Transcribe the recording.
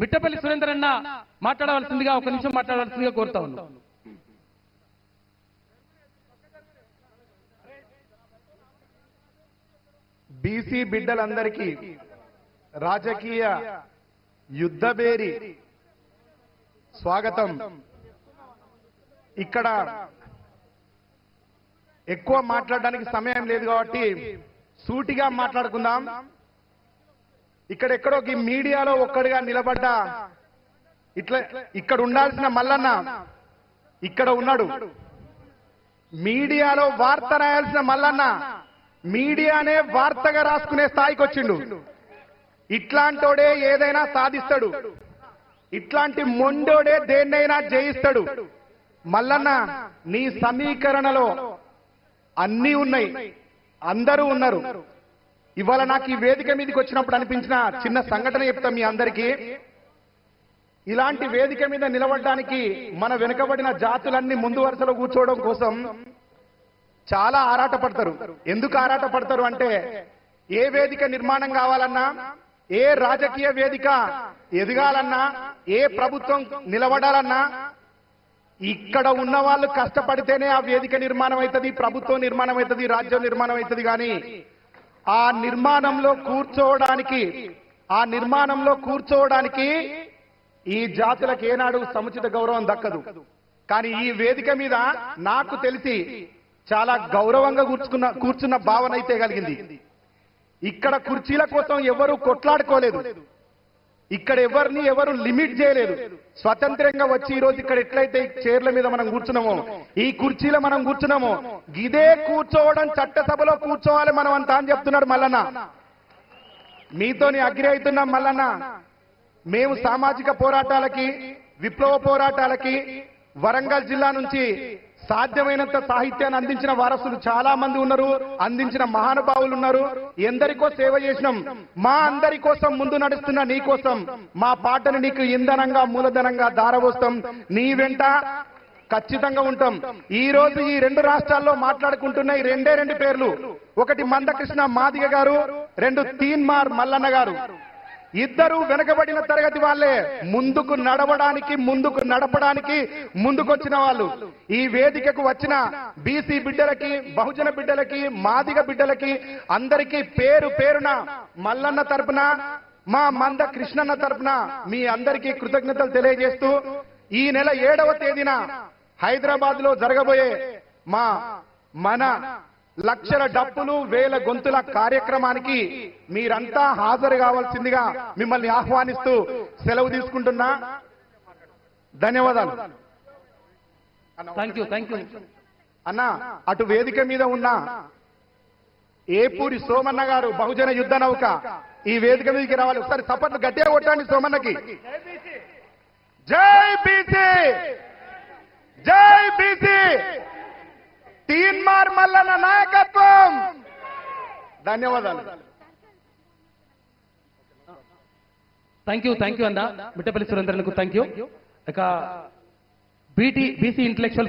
మిట్టపల్లి సురేందర్ అన్న మాట్లాడవలసిందిగా ఒక నిమిషం మాట్లాడవలసిందిగా కోరుతా ఉన్నాను. బీసీ బిడ్డలందరికీ రాజకీయ యుద్ధబేరి స్వాగతం. ఇక్కడ ఎక్కువ మాట్లాడడానికి సమయం లేదు కాబట్టి సూటిగా మాట్లాడుకుందాం. ఇక్కడెక్కడో ఈ మీడియాలో ఒక్కడిగా నిలబడ్డ. ఇట్లా ఇక్కడ ఉండాల్సిన మల్లన్న ఇక్కడ ఉన్నాడు. మీడియాలో వార్త రాయాల్సిన మల్లన్న మీడియానే వార్తగా రాసుకునే స్థాయికి వచ్చిండు. ఇట్లాంటోడే ఏదైనా సాధిస్తాడు. ఇట్లాంటి మొండోడే దేన్నైనా జయిస్తాడు. మల్లన్న నీ సమీకరణలో అన్నీ ఉన్నాయి. అందరూ ఉన్నారు. ఇవాళ నాకు ఈ వేదిక మీదకి వచ్చినప్పుడు అనిపించిన చిన్న సంఘటన చెప్తా మీ అందరికీ. ఇలాంటి వేదిక మీద నిలబడడానికి మన వెనుకబడిన జాతులన్నీ ముందు వరుసలో కూర్చోవడం కోసం చాలా ఆరాటపడతారు. ఎందుకు ఆరాటపడతారు అంటే ఏ వేదిక నిర్మాణం కావాలన్నా ఏ రాజకీయ వేదిక ఎదగాలన్నా ఏ ప్రభుత్వం నిలబడాలన్నా ఇక్కడ ఉన్న వాళ్ళు కష్టపడితేనే ఆ వేదిక నిర్మాణం అవుతుంది ప్రభుత్వం నిర్మాణం అవుతుంది రాజ్యం నిర్మాణం అవుతుంది కానీ ఆ నిర్మాణంలో కూర్చోవడానికి ఆ నిర్మాణంలో కూర్చోవడానికి ఈ జాతులకు ఏనాడు సముచిత గౌరవం దక్కదు. కానీ ఈ వేదిక మీద నాకు తెలిసి చాలా గౌరవంగా కూర్చుకున్న కూర్చున్న భావన అయితే కలిగింది. ఇక్కడ కుర్చీల కోసం ఎవరూ కొట్లాడుకోలేదు. ఇక్కడ ఎవరిని ఎవరు లిమిట్ చేయలేదు. స్వతంత్రంగా వచ్చి ఈ రోజు ఇక్కడ ఎట్లయితే చైర్ల మీద మనం కూర్చున్నామో ఈ కుర్చీలో మనం కూర్చున్నామో ఇదే కూర్చోవడం చట్టసభలో కూర్చోవాలి మనం అంతా అని చెప్తున్నాడు మల్లన్న. మీతోని అగ్రి అవుతున్నాం మల్లన్న. మేము సామాజిక పోరాటాలకి విప్లవ పోరాటాలకి వరంగల్ జిల్లా నుంచి సాధ్యమైనంత సాహిత్యాన్ని అందించిన వారసులు చాలా మంది ఉన్నారు అందించిన మహానుభావులు ఉన్నారు. ఎందరికో సేవ చేసినాం. మా అందరి కోసం ముందు నడుస్తున్న నీ కోసం మా పాటను నీకు ఇంధనంగా మూలధనంగా దారవోస్తాం నీ వెంట ఖచ్చితంగా ఉంటాం. ఈ రోజు ఈ రెండు రాష్ట్రాల్లో మాట్లాడుకుంటున్న ఈ రెండే రెండు పేర్లు. ఒకటి మందకృష్ణ మాదిగ గారు రెండు తీన్మార్ మల్లన్న గారు. ఇద్దరు వెనకబడిన తరగతి వాళ్ళే. ముందుకు నడవడానికి ముందుకు నడపడానికి ముందుకొచ్చిన వాళ్ళు. ఈ వేదికకు వచ్చిన బీసీ బిడ్డలకి బహుజన బిడ్డలకి మాదిగ బిడ్డలకి అందరికీ పేరు పేరున మల్లన్న తరపున మా మంద కృష్ణన్న తరపున మీ అందరికీ కృతజ్ఞతలు తెలియజేస్తూ ఈ నెల ఏడవ తేదీన హైదరాబాద్లో జరగబోయే మా మన లక్షల డప్పులు వేల గొంతుల కార్యక్రమానికి మీరంతా హాజరు కావాల్సిందిగా మిమ్మల్ని ఆహ్వానిస్తూ సెలవు తీసుకుంటున్నా. ధన్యవాదాలు. థ్యాంక్ యూ థ్యాంక్ యూ అన్న అటు వేదిక మీద ఉన్న ఏపూరి సోమన్న గారు బహుజన యుద్ధ నౌక ఈ వేదిక మీదకి రావాలి. ఒకసారి సపట్లు గట్టిగా కొట్టండి సోమన్నకి. జై బీసీ! జై బీసీ! తీన్మార్ మల్లన్న నాయకత్వం. ధన్యవాదాలు. థ్యాంక్ యూ థ్యాంక్ యూ అన్న. మిట్టపల్లి సురేంద్రన్కు థ్యాంక్ యూ ఇక బీటీ బీసీ ఇంటలెక్చువల్